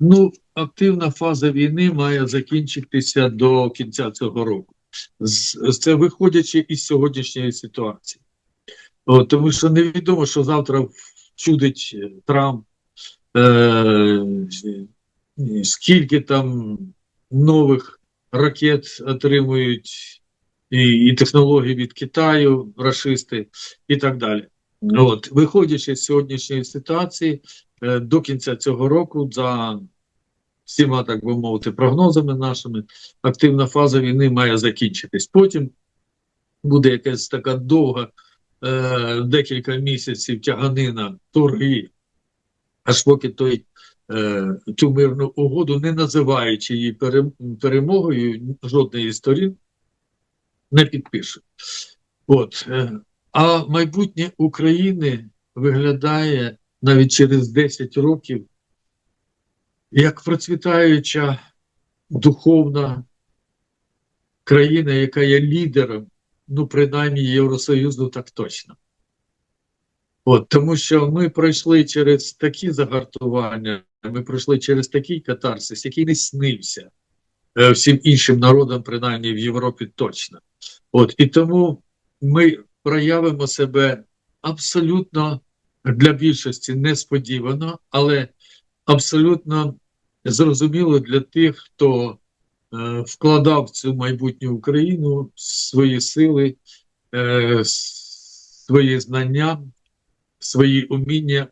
Ну, активна фаза війни має закінчитися до кінця цього року. Це виходячи із сьогоднішньої ситуації. Тому що невідомо, що завтра чудить е, Трамп, е, скільки там нових ракет отримують і, і технологій від Китаю, рашисти і так далі. От, виходячи з сьогоднішньої ситуації, до кінця цього року, за всіма, так би мовити, прогнозами нашими, активна фаза війни має закінчитись. Потім буде якась така довга, е, декілька місяців тяганина, торги, аж поки той е, цю мирну угоду, не називаючи її перемогою, жодної сторін не підпише. От. е, А майбутнє України виглядає навіть через 10 років як процвітаюча духовна країна, яка є лідером, ну, принаймні Євросоюзу, так точно. От, тому що ми пройшли через такі загартування, ми пройшли через такий катарсис, який не снився е, всім іншим народам, принаймні в Європі точно. От, і тому ми проявимо себе абсолютно для більшості несподівано, але абсолютно зрозуміло для тих, хто е, вкладав в цю майбутню Україну свої сили, е, свої знання, свої уміння,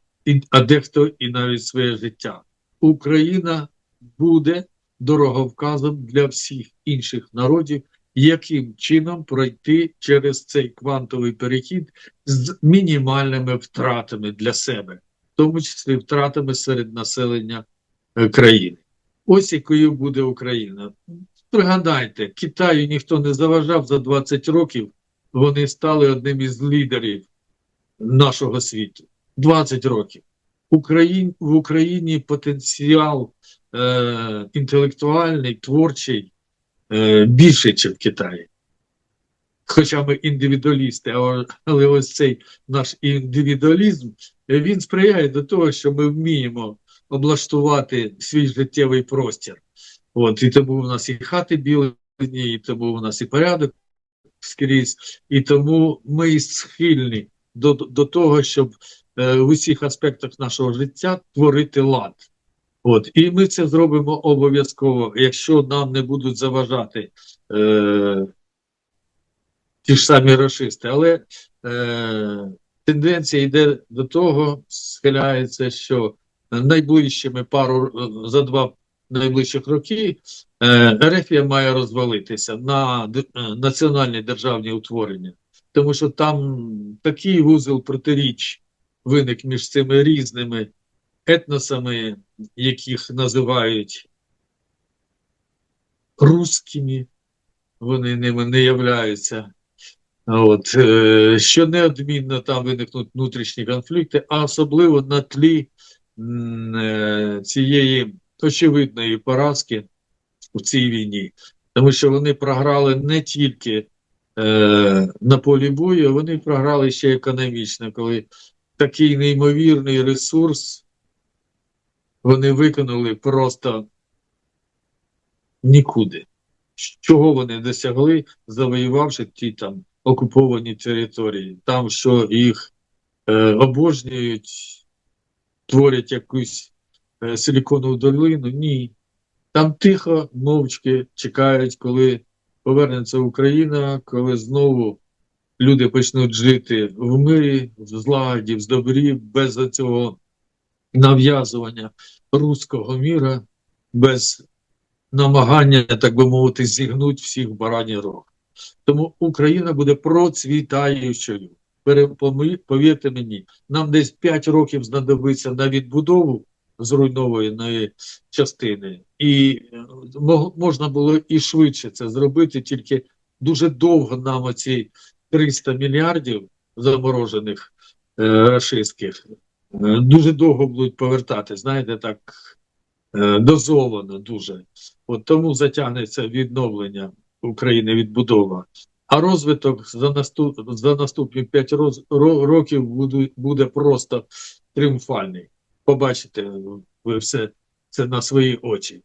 а дехто і навіть своє життя. Україна буде дороговказом для всіх інших народів, яким чином пройти через цей квантовий перехід з мінімальними втратами для себе, в тому числі втратами серед населення е, країни. Ось якою буде Україна. Пригадайте, Китаю ніхто не заважав за 20 років. Вони стали одним із лідерів нашого світу. 20 років. Україн, в Україні потенціал е, інтелектуальний, творчий е, більший, ніж в Китаї. Хоча ми індивідуалісти, але ось цей наш індивідуалізм він сприяє до того, що ми вміємо облаштувати свій життєвий простір. От, і тому у нас і хати білені, і тому у нас і порядок скрізь, і тому ми схильні до, до того, щоб е, в усіх аспектах нашого життя творити лад. От, і ми це зробимо обов'язково, якщо нам не будуть заважати е, ті ж самі расисти. Але е, тенденція йде до того, схиляється, що найближчими пару за два найближчих роки е, Ерефія має розвалитися на е, національні державні утворення, тому що там такий вузол протиріч виник між цими різними етносами, яких називають русскими, вони ними не являються. От, е, що неодмінно там виникнуть внутрішні конфлікти, а особливо на тлі е, цієї очевидної поразки у цій війні. Тому що вони програли не тільки е, на полі бою, вони програли ще економічно, коли такий неймовірний ресурс вони виконали просто нікуди. Чого вони досягли, завоювавши ті там окуповані території, там, що їх е, обожнюють, творять якусь е, силіконову долину. Ні. Там тихо, мовчки чекають, коли повернеться Україна, коли знову люди почнуть жити в мирі, в злагоді, в добрі, без цього нав'язування руського міра, без намагання, так би мовити, зігнути всіх барані рог. Тому Україна буде процвітаючою. Повірте мені, нам десь 5 років знадобиться на відбудову зруйнованої частини, і е, можна було і швидше це зробити, тільки дуже довго нам оці 300 мільярдів заморожених е, рашистських дуже довго будуть повертати, знаєте, так е, дозовано дуже. От тому затягнеться відновлення України відбудова. А розвиток за наступ за наступні 5 роз, ро, років буде, буде просто тріумфальний. Побачите ви все це на свої очі.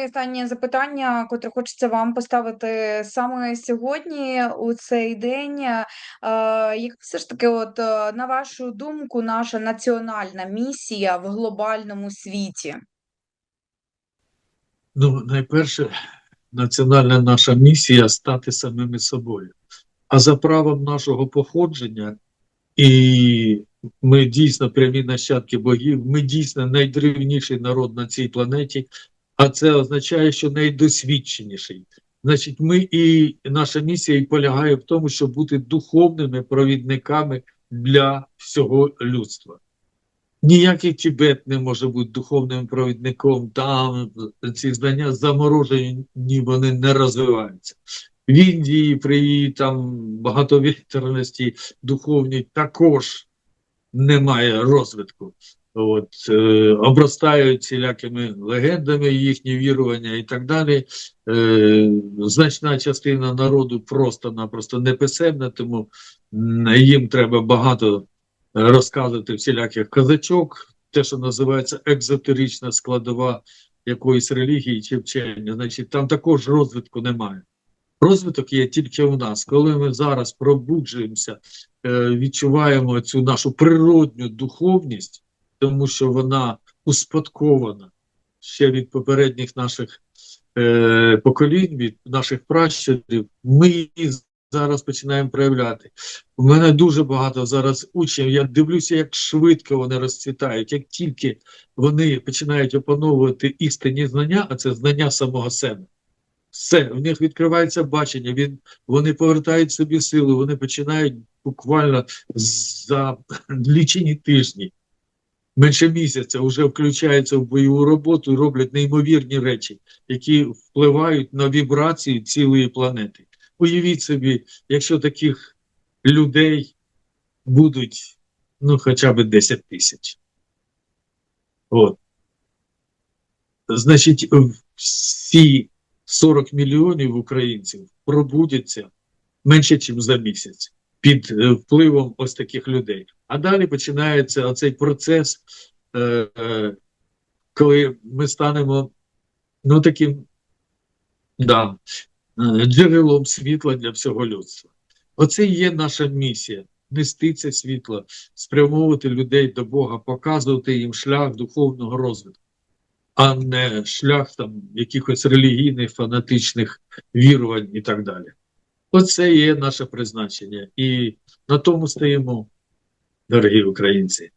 І Останнє запитання, котре хочеться вам поставити саме сьогодні, у цей день. Е, Яка все ж таки, от, е, на вашу думку, наша національна місія в глобальному світі? Ну, найперше, національна наша місія стати самими собою. А за правом нашого походження, і ми дійсно прямі нащадки богів, ми дійсно найдревніший народ на цій планеті, а це означає, що найдосвідченіший. Значить, ми і наша місія і полягає в тому, щоб бути духовними провідниками для всього людства. Ніякий Тібет не може бути духовним провідником, там ці знання заморожені, вони не розвиваються. В Індії при її там багатовітерності духовній також немає розвитку. От, е, обростають всілякими легендами їхні вірування і так далі. Е, значна частина народу просто-напросто неписемна, тому їм треба багато розказувати всіляких казачок, те, що називається екзотерична складова якоїсь релігії чи вчення, значить, там також розвитку немає. Розвиток є тільки у нас. Коли ми зараз пробуджуємося, е, відчуваємо цю нашу природню духовність, тому що вона успадкована ще від попередніх наших е, поколінь, від наших пращурів, ми її зараз починаємо проявляти. У мене дуже багато зараз учнів. Я дивлюся, як швидко вони розцвітають, як тільки вони починають опановувати істинні знання, а це знання самого себе. Все, в них відкривається бачення, він, вони повертають собі силу, вони починають буквально за лічені тижні, менше місяця, вже включаються в бойову роботу і роблять неймовірні речі, які впливають на вібрації цілої планети. Уявіть собі, якщо таких людей будуть ну, хоча б 10 тисяч. От. Значить, всі 40 мільйонів українців пробудяться менше, ніж за місяць під е, впливом ось таких людей. А далі починається оцей процес, е, е, коли ми станемо ну, таким да, джерелом світла для всього людства. Оце є наша місія. Нести це світло, спрямовувати людей до Бога, показувати їм шлях духовного розвитку а не шлях там якихось релігійних, фанатичних вірувань і так далі. Оце є наше призначення. І на тому стоїмо, дорогі українці.